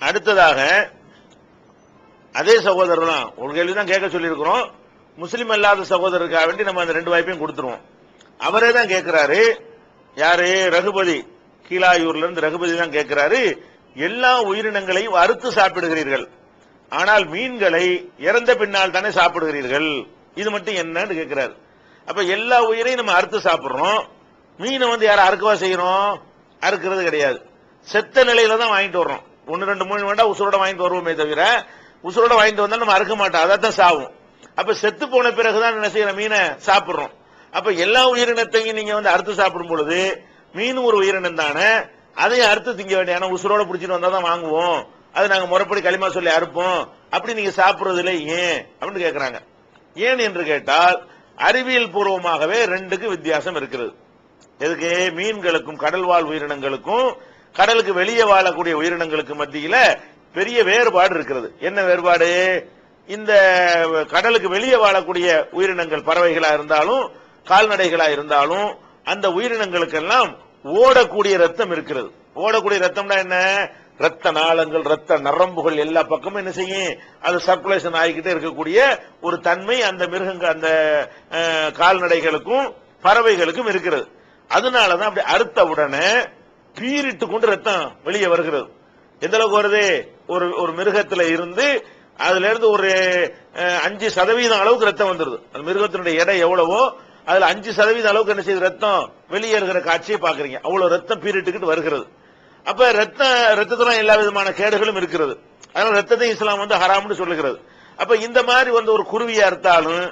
அடுத்ததாக அதே சகோதரர் தான் ஒரு கேள்வி தான் கேட்க சொல்லியிருக்கிறோம். முஸ்லீம் அல்லாத சகோதரருக்காக வேண்டி நம்ம அந்த ரெண்டு வாய்ப்பையும் கொடுத்துருவோம். அவரே தான் கேட்கிறாரு. யாரு? ரகுபதி. கீழாயூர்ல இருந்து ரகுபதி தான் கேட்கிறாரு. எல்லா உயிரினங்களையும் அறுத்து சாப்பிடுகிறீர்கள். ஆனால் மீன்களை இறந்த பின்னால் தானே சாப்பிடுகிறீர்கள். இது மட்டும் என்னன்னு கேட்கிறாரு. அப்ப எல்லா உயிரையும் நம்ம அறுத்து சாப்பிடுறோம். மீனை வந்து யாரும் அறுக்கவா செய்யறோம் அறுக்கிறது கிடையாது. செத்த நிலையில தான் வாங்கிட்டு வர்றோம். ஒன்று ரெண்டு மூணு வேண்டாம் உசுரோட வாங்கிட்டு வருவோமே தவிர உசுரோட வாங்கிட்டு வந்தால் நம்ம அறுக்க மாட்டோம். அதான் சாவும். அப்ப செத்து போன பிறகுதான் என்ன செய்யற மீனை சாப்பிடுறோம். அப்ப எல்லா உயிரினத்தையும் நீங்க வந்து அறுத்து சாப்பிடும் பொழுது மீன் ஒரு உயிரினம் தானே அதையும் அறுத்து திங்க வேண்டிய ஏன்னா உசுரோட பிடிச்சிட்டு வந்தா தான் வாங்குவோம். அது நாங்க முறைப்படி களிமா சொல்லி அறுப்போம். அப்படி நீங்க சாப்பிடுறது இல்லை ஏன்? அப்படின்னு கேட்குறாங்க ஏன் என்று கேட்டால் அறிவியல் பூர்வமாகவே ரெண்டுக்கு வித்தியாசம் இருக்கிறது. எதுக்கு? மீன்களுக்கும் கடல்வாழ் உயிரினங்களுக்கும் கடலுக்கு வெளியே வாழக்கூடிய உயிரினங்களுக்கு மத்தியில பெரிய வேறுபாடு இருக்கிறது. என்ன வேறுபாடு? இந்த கடலுக்கு வெளியே வாழக்கூடிய உயிரினங்கள் பறவைகளா இருந்தாலும் கால்நடைகளா இருந்தாலும் அந்த உயிரினங்களுக்கெல்லாம் ஓடக்கூடிய ரத்தம் இருக்கிறது. ஓடக்கூடிய ரத்தம்னா என்ன? ரத்த நாளங்கள் ரத்த நரம்புகள் எல்லா பக்கமும் என்ன செய்யும்? அது சர்க்குலேஷன் ஆகிக்கிட்டே இருக்கக்கூடிய ஒரு தன்மை அந்த மிருகங்கள் அந்த கால்நடைகளுக்கும் பறவைகளுக்கும் இருக்கிறது. அதனாலதான் அப்படி அறுத்த உடனே பீரிட்டு கொண்டு ரத்தம் வெளியே வருகிறது. எந்த அளவுக்கு வருது? ஒரு ஒரு மிருகத்துல இருந்து அதுல இருந்து ஒரு அஞ்சு சதவீதம் அளவுக்கு ரத்தம் வந்துருது. அந்த மிருகத்தினுடைய எடை எவ்வளவோ அதுல அஞ்சு சதவீதம் அளவுக்கு என்ன செய்யுது? ரத்தம் வெளியேறுகிற காட்சியை பாக்குறீங்க அவ்வளவு ரத்தம் பீரிட்டுக்கிட்டு வருகிறது. அப்ப ரத்த ரத்தத்துல எல்லா விதமான கேடுகளும் இருக்கிறது. அதனால ரத்தத்தை இஸ்லாம் வந்து ஹராம்னு சொல்லுகிறது. அப்ப இந்த மாதிரி வந்து ஒரு குருவியா அறுத்தாலும்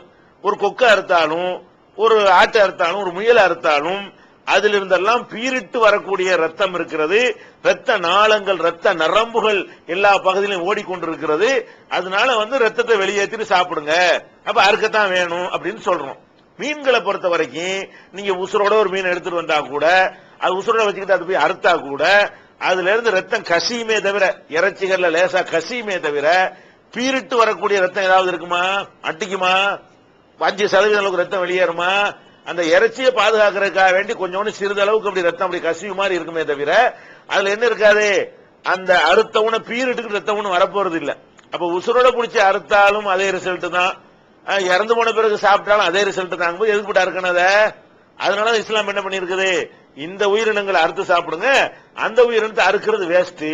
ஒரு கொக்கை அறுத்தாலும் ஒரு ஆட்டை அறுத்தாலும் ஒரு முயலை அறுத்தாலும் அதில் இருந்தெல்லாம் பீரிட்டு வரக்கூடிய ரத்தம் இருக்கிறது. ரத்த நாளங்கள் ரத்த நரம்புகள் எல்லா பகுதியிலும் ஓடிக்கொண்டிருக்கிறது. அதனால வந்து ரத்தத்தை வெளியேற்றிட்டு சாப்பிடுங்க. அப்ப அறுக்கத்தான் வேணும் அப்படின்னு சொல்றோம். மீன்களை பொறுத்த வரைக்கும் நீங்க உசுரோட ஒரு மீன் எடுத்துட்டு வந்தா கூட அது உசுரோட வச்சுக்கிட்டு அது போய் அறுத்தா கூட அதுல இருந்து ரத்தம் கசியுமே தவிர இறைச்சிகள்ல லேசா கசியுமே தவிர பீரிட்டு வரக்கூடிய ரத்தம் ஏதாவது இருக்குமா? அட்டிக்குமா? அஞ்சு சதவீதம் அளவுக்கு ரத்தம் வெளியேறுமா? அந்த இறைச்சியை பாதுகாக்கிறதுக்காக வேண்டி கொஞ்சோண்டு சிறிதளவுக்கு அப்படி ரத்தம் அப்படி கசிவு மாதிரி இருக்குமே தவிர அதுல என்ன இருக்காது? அந்த அறுத்தவன பீரிட்டுக்கு ரத்தம்னு வரப்போறது இல்ல. அப்ப உசுரோட பிடிச்சி அறுத்தாலும் அதே ரிசல்ட் தான். இறந்து போன பிறகு சாப்பிட்டாலும் அதே ரிசல்ட் தான். போது எதுக்கு போட்டு அதனால இஸ்லாம் என்ன பண்ணிருக்குது இந்த உயிரினங்களை அறுத்து சாப்பிடுங்க. அந்த உயிரினத்தை அறுக்கிறது வேஸ்ட்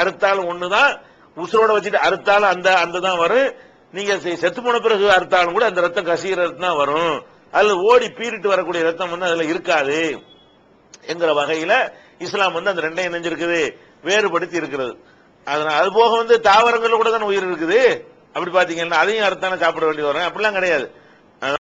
அறுத்தாலும் ஒண்ணுதான். உசுரோட வச்சுட்டு அறுத்தாலும் அந்த அந்த தான் வரும். நீங்க செத்து போன பிறகு அறுத்தாலும் கூட அந்த ரத்தம் கசிகிறது ரத்தம் தான் வரும். அதுல ஓடி பீறிட்டு வரக்கூடிய ரத்தம் வந்து அதுல இருக்காது. என்கிற வகையில இஸ்லாம் வந்து அந்த ரெண்டையும் நெஞ்சிருக்குது வேறுபடுத்தி இருக்கிறது. அதனால அது போக வந்து தாவரங்கள்ல கூட தானே உயிர் இருக்குது. அப்படி பாத்தீங்கன்னா அதையும் அறுத்தானே சாப்பிட வேண்டி வரும். அப்படிலாம் கிடையாது.